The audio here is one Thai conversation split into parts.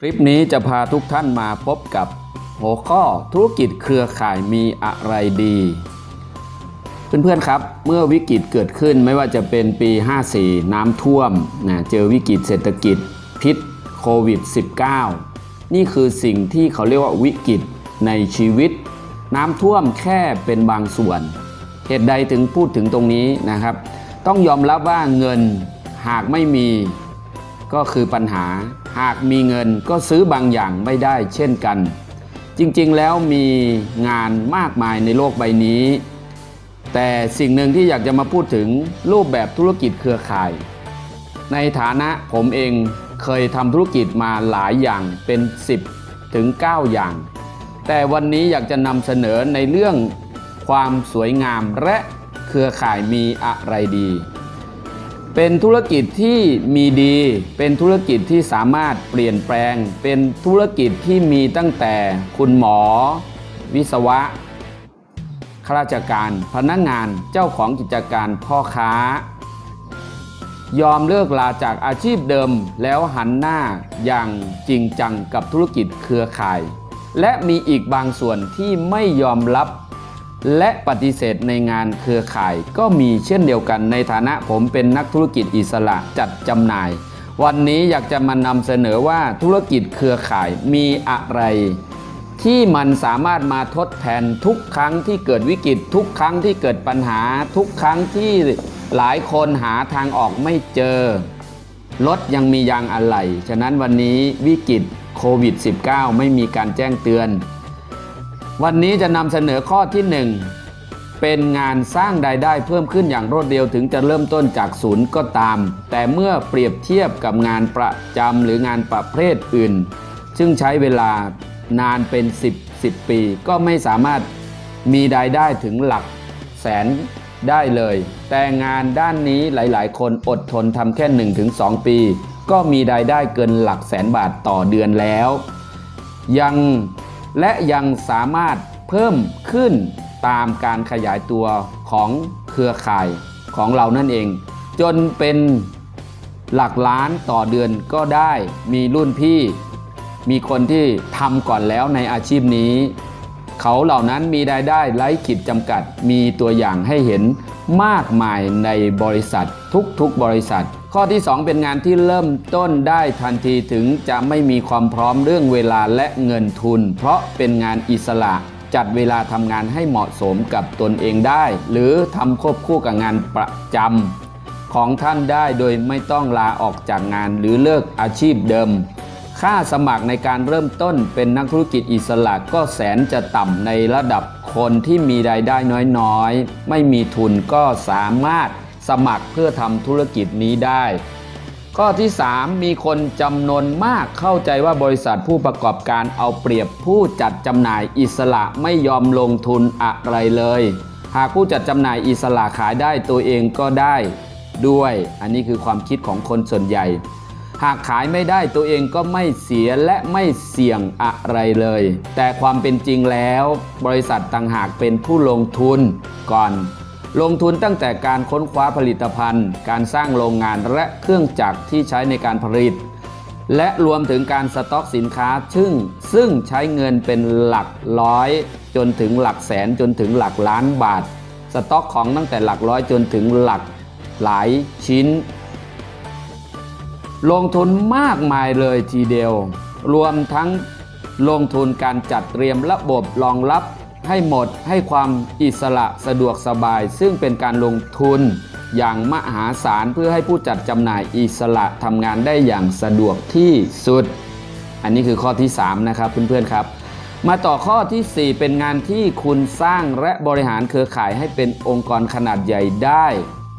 คลิปนี้จะพาทุกท่านมาพบกับหัวข้อธุรกิจเครือข่ายมีอะไรดี เพื่อนๆครับ เมื่อวิกฤตเกิดขึ้นไม่ว่าจะเป็นปี 54 น้ำท่วมนะเจอวิกฤตเศรษฐกิจพิษโควิด -19 นี่คือสิ่งที่เขาเรียกว่าวิกฤตในชีวิต น้ำท่วมแค่เป็นบางส่วน เหตุใดถึงพูดถึงตรงนี้นะครับ ต้องยอมรับว่าเงินหากไม่มีก็คือปัญหา หากมีเงินก็ซื้อบางอย่างไม่ได้เช่นกัน จริงๆแล้วมีงานมากมายในโลกใบนี้ แต่สิ่งหนึ่งที่อยากจะมาพูดถึงรูปแบบธุรกิจเครือข่าย ในฐานะผมเองเคยทำธุรกิจมาหลายอย่างเป็น 10 ถึง 9 อย่าง แต่วันนี้อยากจะนำเสนอในเรื่องความสวยงามและเครือข่ายมีอะไรดี เป็นธุรกิจที่มีดี เป็นธุรกิจที่สามารถเปลี่ยนแปลง เป็นธุรกิจที่มีตั้งแต่คุณหมอ วิศวะข้าราชการ พนักงานเจ้าของกิจการพ่อค้า ยอมเลิกลาจากอาชีพเดิมแล้วหันหน้าอย่างจริงจังกับธุรกิจเครือข่าย และมีอีกบางส่วนที่ไม่ยอมรับ และปฏิเสธในงานเครือข่ายก็มีเช่นเดียวกันในฐานะผมเป็นนักธุรกิจอิสระจัดจำหน่าย วันนี้อยากจะมานำเสนอว่าธุรกิจเครือข่ายมีอะไร ที่มันสามารถมาทดแทนทุกครั้งที่เกิดวิกฤตทุกครั้งที่เกิดปัญหา ทุกครั้งที่หลายคนหาทางออกไม่เจอรถยังมียางอะไหล่ฉะนั้นวันนี้วิกฤตโควิด -19 ไม่มีการแจ้งเตือน วันนี้จะนำเสนอข้อที่ 1 เป็นงานสร้างรายได้เพิ่มขึ้นอย่างรวดเร็วถึงจะเริ่มต้นจากศูนย์ก็ตาม แต่เมื่อเปรียบเทียบกับงานประจำหรืองานประเภทอื่น ซึ่งใช้เวลานานเป็น 10 10 ปี ก็ไม่สามารถมีรายได้ถึงหลักแสนได้เลย แต่งานด้านนี้หลาย ๆ คนอดทนทำแค่ 1-2 ปี ก็มีรายได้เกินหลักแสนบาทต่อเดือนแล้ว ยัง และยังสามารถเพิ่มขึ้นตามการขยายตัวของเครือข่ายของเรานั่นเอง จนเป็นหลักล้านต่อเดือนก็ได้มีรุ่นพี่ มีคนที่ทำก่อนแล้วในอาชีพนี้ เขาเหล่านั้นมีรายได้ไร้ขีดจำกัดมีตัวอย่างให้เห็น มากมายในบริษัททุกๆบริษัท ข้อที่ 2 เป็นงานที่เริ่มต้นได้ทันทีถึงจะไม่มีความพร้อมเรื่องเวลาและเงินทุน เพราะเป็นงานอิสระจัดเวลาทำงานให้เหมาะสมกับตนเองได้ หรือทำควบคู่กับงานประจำของท่านได้โดยไม่ต้องลาออกจากงานหรือเลิกอาชีพเดิม ค่าสมัครในการเริ่มต้นเป็นนักธุรกิจอิสระก็แสนจะต่ำในระดับคนที่มีรายได้น้อยๆ ไม่มีทุนก็สามารถสมัครเพื่อทำธุรกิจนี้ได้ ข้อที่ 3 มีคนจำนวนมากเข้าใจว่าบริษัทผู้ประกอบการเอาเปรียบผู้จัดจำหน่ายอิสระไม่ยอมลงทุนอะไรเลย หากผู้จัดจำหน่ายอิสระขายได้ตัวเองก็ได้ด้วย อันนี้คือความคิดของคนส่วนใหญ่ หากขายไม่ได้ตัวเองก็ไม่เสียและไม่เสี่ยงอะไรเลย แต่ความเป็นจริงแล้ว บริษัทต่างหากเป็นผู้ลงทุนก่อน ลงทุนตั้งแต่การค้นคว้าผลิตภัณฑ์ การสร้างโรงงานและเครื่องจักรที่ใช้ในการผลิต และรวมถึงการสต็อกสินค้าซึ่งซึ่งใช้เงินเป็นหลักร้อย จนถึงหลักแสนจนถึงหลักล้านบาท สต็อกของตั้งแต่หลักร้อยจนถึงหลักหลายชิ้น ลงทุนมากมายเลยทีเดียว รวมทั้งลงทุนการจัดเตรียมระบบรองรับให้หมดให้ความอิสระสะดวกสบาย ซึ่งเป็นการลงทุนอย่างมหาศาลเพื่อให้ผู้จัดจำหน่ายอิสระทำงานได้อย่างสะดวกที่สุด อันนี้คือข้อที่ 3 นะครับเพื่อนๆครับ มาต่อข้อทีสี่4 เป็นงานที่คุณสร้างและบริหารเครือข่ายให้เป็นองค์กรขนาดใหญ่ได้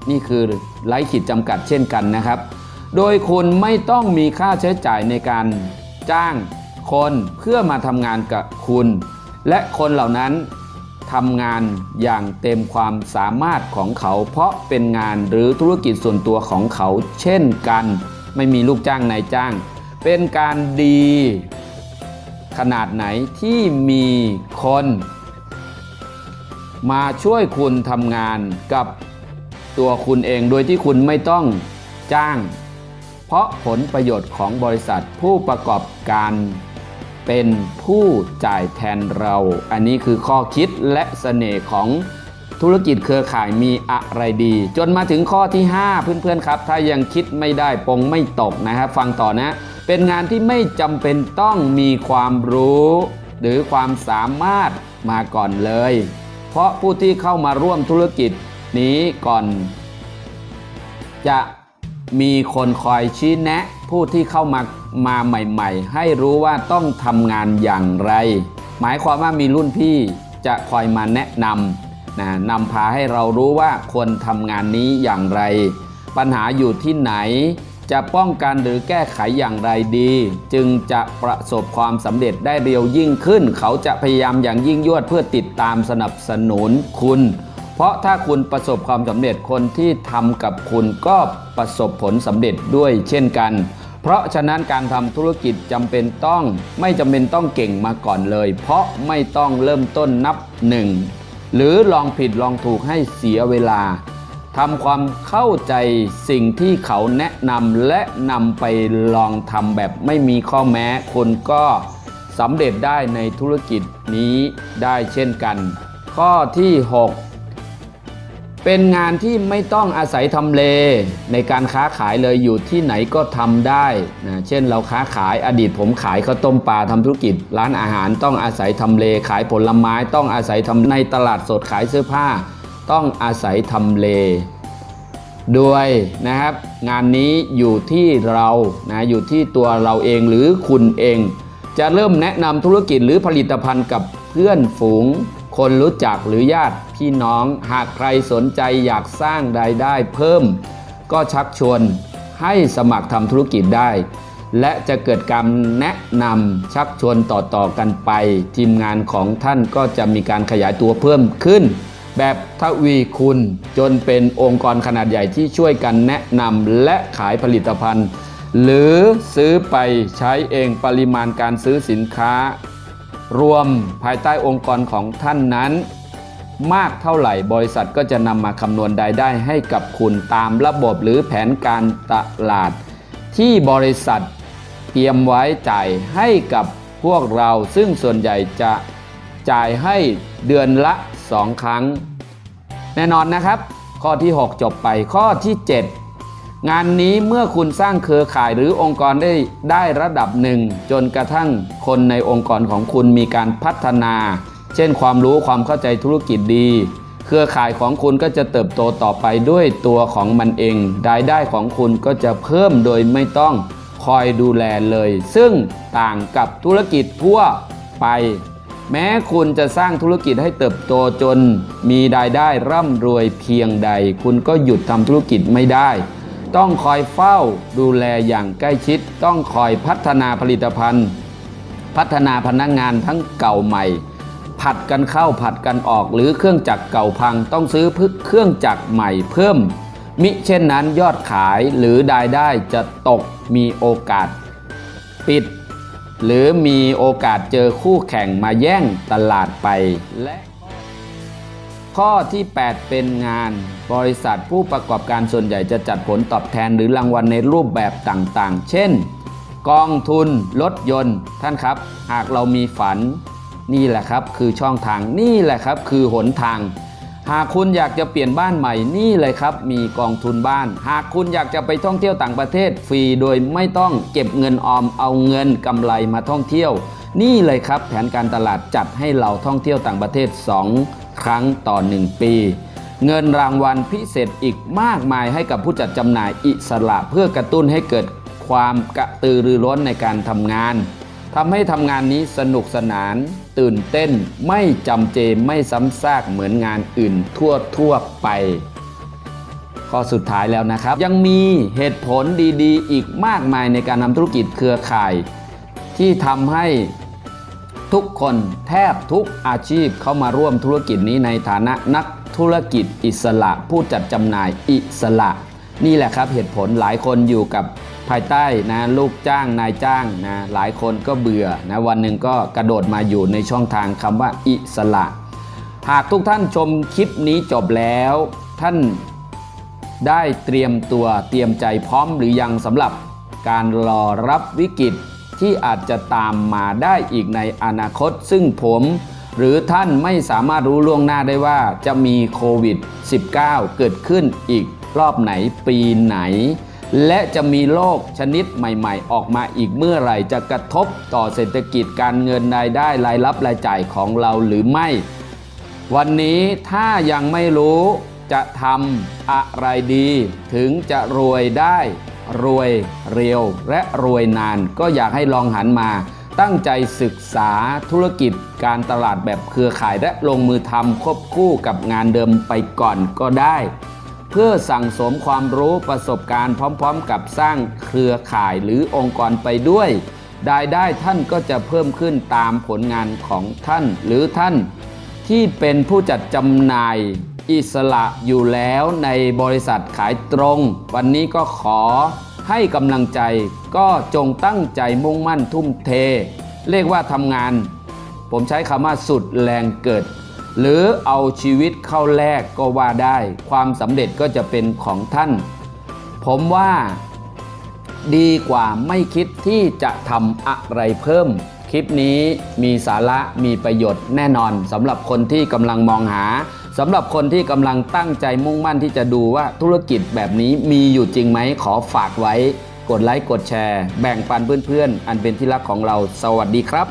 นี่คือไร้ขีดจำกัดเช่นกันนะครับ โดยคุณไม่ต้องมีค่าใช้จ่ายในการจ้างคนเพื่อมาทำงานกับคุณ และคนเหล่านั้นทำงานอย่างเต็มความสามารถของเขา เพราะเป็นงานหรือธุรกิจส่วนตัวของเขา เช่นกัน ไม่มีลูกจ้างนายจ้าง เป็นการดี ขนาดไหนที่มีคน มาช่วยคุณทำงานกับตัวคุณเองโดยที่คุณไม่ต้องจ้าง เพราะผลประโยชน์ของบริษัทผู้ประกอบการเป็นผู้จ่ายแทนเรา อันนี้คือข้อคิดและเสน่ห์ของธุรกิจเครือข่ายมีอะไรดี จนมาถึงข้อที่ 5 เพื่อนๆครับ ถ้ายังคิดไม่ได้ปงไม่ตกนะครับฟังต่อนะ เป็นงานที่ไม่จำเป็นต้องมีความรู้ หรือความสามารถมาก่อนเลย เพราะผู้ที่เข้ามาร่วมธุรกิจนี้ก่อน จะ มีคนคอยชี้แนะ ผู้ที่เข้ามามาใหม่ ๆ ให้รู้ว่าต้องทำงานอย่างไร หมายความว่ามีรุ่นพี่จะคอยมาแนะนำนะนำพาให้เรารู้ว่าควรทำงานนี้อย่างไร ปัญหาอยู่ที่ไหน จะป้องกันหรือแก้ไขอย่างไรดี จึงจะประสบความสำเร็จได้เร็วยิ่งขึ้น เขาจะพยายามอย่างยิ่งยวดเพื่อติดตามสนับสนุนคุณ เพราะถ้าคุณประสบความสำเร็จคนที่ทำกับคุณก็ประสบผลสำเร็จด้วยเช่นกัน เพราะฉะนั้นการทำธุรกิจจำเป็นต้อง ไม่จำเป็นต้องเก่งมาก่อนเลย เพราะไม่ต้องเริ่มต้นนับหนึ่งหรือลองผิดลองถูกให้เสียเวลาทำความเข้าใจสิ่งที่เขาแนะนำและนำไปลองทำแบบไม่มีข้อแม้คุณก็สำเร็จได้ในธุรกิจนี้ได้เช่นกัน ข้อที่ 6 เป็นงานที่ไม่ต้องอาศัยทำเลในการค้าขายเลยอยู่ที่ไหนก็ทำได้นะเช่นเราค้าขายอดีตผมขายข้าวต้มปลาทำธุรกิจ ร้านอาหารต้องอาศัยทำเลขายผลไม้ ต้องอาศัยทำในตลาดสดขายเสื้อผ้า ต้องอาศัยทำเลด้วยนะครับ งานนี้อยู่ที่เรานะอยู่ที่ตัวเราเองหรือคุณเอง จะเริ่มแนะนำธุรกิจหรือผลิตภัณฑ์กับเพื่อนฝูง คนรู้จักหรือญาติพี่น้อง หากใครสนใจอยากสร้างรายได้เพิ่ม ก็ชักชวนให้สมัครทำธุรกิจได้ และจะเกิดการแนะนำชักชวนต่อๆกันไป ทีมงานของท่านก็จะมีการขยายตัวเพิ่มขึ้น แบบทวีคุณจนเป็นองค์กรขนาดใหญ่ที่ช่วยกันแนะนำและขายผลิตภัณฑ์ หรือซื้อไปใช้เองปริมาณการซื้อสินค้า รวมภายใต้องค์กรของท่านนั้น มากเท่าไหร่บริษัทก็จะนำมาคำนวณรายได้ให้กับคุณตามระบบหรือแผนการตลาด ที่บริษัทเตรียมไว้จ่ายให้กับพวกเราซึ่งส่วนใหญ่จะจ่ายให้เดือนละ 2 ครั้ง แน่นอนนะครับ ข้อที่ 6 จบไปข้อที่ 7 งานนี้เมื่อคุณสร้างเครือข่ายหรือองค์กรได้ได้ระดับหนึ่ง จนกระทั่งคนในองค์กรของคุณมีการพัฒนา เช่นความรู้ความเข้าใจธุรกิจดี เครือข่ายของคุณก็จะเติบโตต่อไปด้วยตัวของมันเองรายได้ของคุณก็จะเพิ่มโดยไม่ต้องคอยดูแลเลย ซึ่งต่างกับธุรกิจทั่วไป แม้คุณจะสร้างธุรกิจให้เติบโตจน มีรายได้ร่ำรวยเพียงใด คุณก็หยุดทำธุรกิจไม่ได้ ต้องคอยเฝ้าดูแลอย่างใกล้ชิด ต้องคอยพัฒนาผลิตภัณฑ์ พัฒนาพนักงงานทั้งเก่าใหม่ ผัดกันเข้าผัดกันออกหรือเครื่องจักรเก่าพังต้องซื้อเครื่องจักรใหม่เพิ่ม มิเช่นนั้นยอดขายหรือรายได้จะตกมีโอกาส ปิด หรือมีโอกาสเจอคู่แข่งมาแย่งตลาดไปและ ข้อที่ 8 เป็นงาน บริษัทผู้ประกอบการส่วนใหญ่จะจัดผลตอบแทนหรือรางวัลในรูปแบบต่างๆ เช่น กองทุนรถยนต์ ท่านครับ หากเรามีฝัน นี่แหละครับคือช่องทางนี่แหละครับคือหนทาง หากคุณอยากจะเปลี่ยนบ้านใหม่นี่เลยครับ มีกองทุนบ้าน หากคุณอยากจะไปท่องเที่ยวต่างประเทศฟรีโดยไม่ต้องเก็บเงินออมเอาเงินกำไรมาท่องเที่ยว นี่เลยครับแผนการตลาดจัดให้เราท่องเที่ยวต่างประเทศ 2 ครั้งต่อ 1 ปี เงินรางวัลพิเศษอีกมากมายให้กับผู้จัดจำหน่ายอิสระเพื่อกระตุ้นให้เกิดความกระตือรือร้นในการทำงานทำให้ทำงานนี้สนุกสนาน ตื่นเต้นไม่จำเจไม่ซ้ำซากเหมือนงานอื่นทั่วทั่วไป ข้อสุดท้ายแล้วนะครับ ยังมีเหตุผลดีๆ อีกมากมายในการทำธุรกิจเครือข่าย ที่ทำให้ ทุกคนแทบทุกอาชีพเข้ามาร่วมธุรกิจนี้ในฐานะนักธุรกิจอิสระ ผู้จัดจำหน่ายอิสระ นี่แหละครับเหตุผลหลายคนอยู่กับภายใต้นะลูกจ้างนายจ้างนะหลายคนก็เบื่อนะวันหนึ่งก็กระโดดมาอยู่ในช่องทางคำว่าอิสระ หากทุกท่านชมคลิปนี้จบแล้ว ท่านได้เตรียมตัวเตรียมใจพร้อมหรือยังสำหรับการรอรับวิกฤต ที่อาจจะตามมาได้อีกในอนาคต ซึ่งผมหรือท่านไม่สามารถรู้ล่วงหน้าได้ว่าจะมีโควิด -19 เกิดขึ้นอีกรอบไหนปีไหน และจะมีโรคชนิดใหม่ๆ ออกมาอีกเมื่อไหร่จะกระทบต่อเศรษฐกิจการเงินรายได้รายรับรายจ่ายของเราหรือไม่ วันนี้ถ้ายังไม่รู้จะทำอะไรดี ถึงจะรวยได้ รวยเร็วและรวยนาน ก็อยากให้ลองหันมาตั้งใจศึกษาธุรกิจการตลาดแบบเครือข่ายและลงมือทำควบคู่กับงานเดิมไปก่อนก็ได้ เพื่อสั่งสมความรู้ประสบการณ์พร้อมๆ กับสร้างเครือข่ายหรือองค์กรไปด้วยรายได้ท่านก็จะเพิ่มขึ้นตามผลงานของท่านหรือท่านที่เป็นผู้จัดจำหน่าย อิสระอยู่แล้วในบริษัทขายตรง วันนี้ก็ขอให้กำลังใจก็จงตั้งใจมุ่งมั่นทุ่มเท เรียกว่าทำงาน ผมใช้คำว่าสุดแรงเกิด หรือเอาชีวิตเข้าแลกก็ว่าได้ ความสำเร็จก็จะเป็นของท่าน ผมว่าดีกว่าไม่คิดที่จะทำอะไรเพิ่ม คลิปนี้มีสาระมีประโยชน์แน่นอนสำหรับคนที่กำลังมองหา สำหรับคนที่กำลังตั้งใจมุ่งมั่นที่จะดูว่าธุรกิจแบบนี้มีอยู่จริงไหมขอฝากไว้ กดไลค์กดแชร์ แบ่งปันเพื่อนๆ อันเป็นที่รักของเราสวัสดีครับ